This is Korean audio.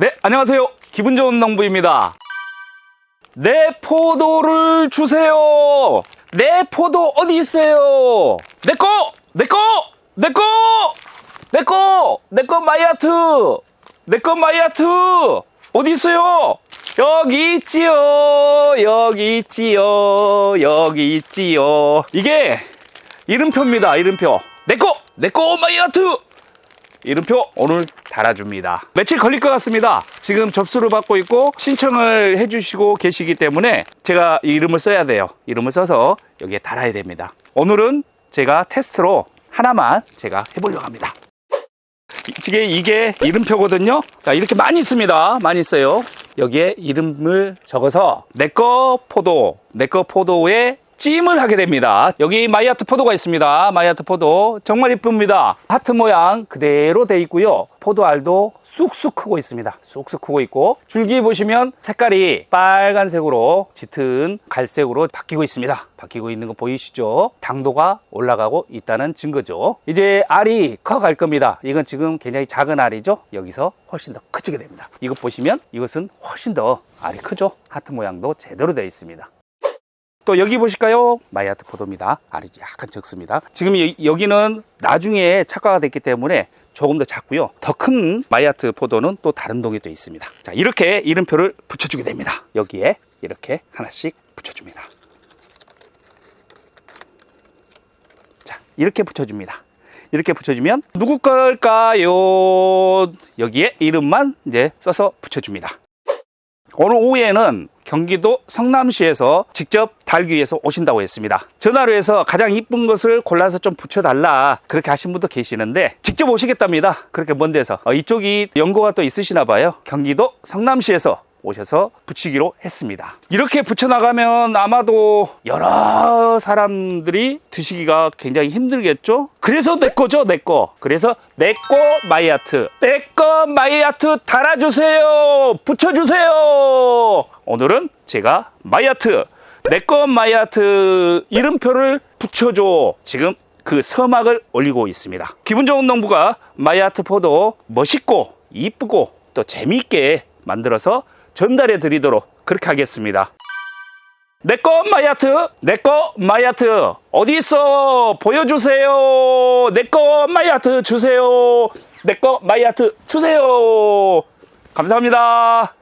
네, 안녕하세요. 기분 좋은 농부입니다. 내 포도를 주세요. 내 포도 어디 있어요? 내 거, 내 거, 내 거, 내 거, 내 거 마이아트, 내 거 마이아트 어디 있어요? 여기 있지요, 여기 있지요, 여기 있지요. 이게 이름표입니다, 이름표. 내 거, 내 거 마이아트. 이름표 오늘 달아줍니다. 며칠 걸릴 것 같습니다. 지금 접수를 받고 있고 신청을 해주시고 계시기 때문에 제가 이 이름을 써야 돼요. 이름을 써서 여기에 달아야 됩니다. 오늘은 제가 테스트로 하나만 제가 해보려고 합니다. 이게, 이게 이름표거든요. 자, 이렇게 많이 있습니다. 많이 있어요. 여기에 이름을 적어서 내꺼 포도, 내꺼 포도에 찜을 하게 됩니다. 여기 마이아트 포도가 있습니다. 마이아트 포도 정말 이쁩니다. 하트 모양 그대로 돼 있고요. 포도 알도 쑥쑥 크고 있습니다. 쑥쑥 크고 있고 줄기 보시면 색깔이 빨간색으로 짙은 갈색으로 바뀌고 있습니다. 바뀌고 있는 거 보이시죠? 당도가 올라가고 있다는 증거죠. 이제 알이 커갈 겁니다. 이건 지금 굉장히 작은 알이죠. 여기서 훨씬 더 커지게 됩니다. 이것 보시면 이것은 훨씬 더 알이 크죠. 하트 모양도 제대로 되어 있습니다. 또 여기 보실까요? 마이아트 포도입니다. 알이 약간 적습니다. 지금 여- 여기는 나중에 착화가 됐기 때문에 조금 더 작고요. 더 큰 마이아트 포도는 또 다른 동에 또 있습니다. 자, 이렇게 이름표를 붙여주게 됩니다. 여기에 이렇게 하나씩 붙여줍니다. 자, 이렇게 붙여줍니다. 이렇게 붙여주면 누구 걸까요? 여기에 이름만 이제 써서 붙여줍니다. 오늘 오후에는 경기도 성남시에서 직접 달기 위해서 오신다고 했습니다. 전화로 해서 가장 이쁜 것을 골라서 좀 붙여달라 그렇게 하신 분도 계시는데 직접 오시겠답니다. 그렇게 먼 데서 어, 이쪽이 연고가 또 있으시나 봐요. 경기도 성남시에서 오셔서 붙이기로 했습니다. 이렇게 붙여나가면 아마도 여러 사람들이 드시기가 굉장히 힘들겠죠? 그래서 내 거죠, 내 거. 그래서 내 거 마이아트. 내 거 마이아트 달아주세요! 붙여주세요! 오늘은 제가 마이아트, 내 거 마이아트 이름표를 붙여줘. 지금 그 서막을 올리고 있습니다. 기분 좋은 농부가 마이아트 포도 멋있고 이쁘고 또 재미있게 만들어서 전달해 드리도록 그렇게 하겠습니다. 내꺼 마이아트, 내꺼 마이아트 어디 있어? 보여주세요. 내꺼 마이아트 주세요. 내꺼 마이아트 주세요. 감사합니다.